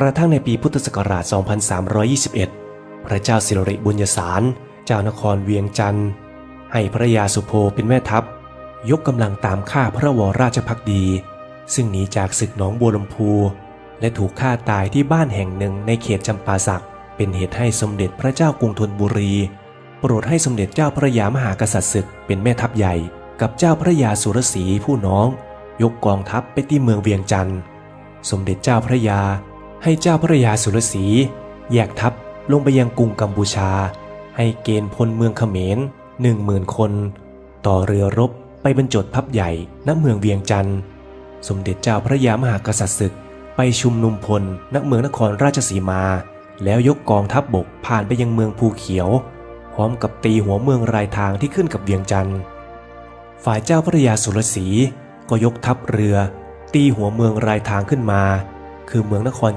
กระทั่งในปีพุทธศักราช 2321 พระเจ้าสิริบุญยสาร เจ้านครเวียงจันทร์ ให้พระยาสุโภเป็นแม่ทัพ ยกกำลังตามฆ่าพระวรราชพักดี ซึ่งหนีจากศึกหนองบัวลำพู และถูกฆ่าตายที่บ้านแห่งหนึ่งในเขตจำปาสัก เป็นเหตุให้สมเด็จพระเจ้ากรุงธนบุรี โปรดให้สมเด็จเจ้าพระยามหากษัตริย์ศึกเป็นแม่ทัพใหญ่ กับเจ้าพระยาสุรศรีผู้น้อง ยกกองทัพไปที่เมืองเวียงจันทร์ สมเด็จเจ้าพระยา ให้เจ้าพระยาสุรศรีแยกทัพลงไปยังกรุงกัมพูชา ให้เกณฑ์พลเมืองเขมรหนึ่งหมื่นคน ต่อเรือรบไปบรรจดทัพใหญ่ณเมืองเวียงจันทร์สมเด็จเจ้าพระยามหากษัตริย์ศึก ไปชุมนุมพลณเมืองนครราชสีมา แล้วยกกองทัพบบกผ่านไปยังเมืองภูเขียว พร้อมกับตีหัวเมืองรายทางที่ขึ้นกับเวียงจันทร์ฝ่ายเจ้าพระยาสุรศรีก็ยกทัพเรือ ตีหัวเมืองรายทางขึ้นมา คือเมืองนคร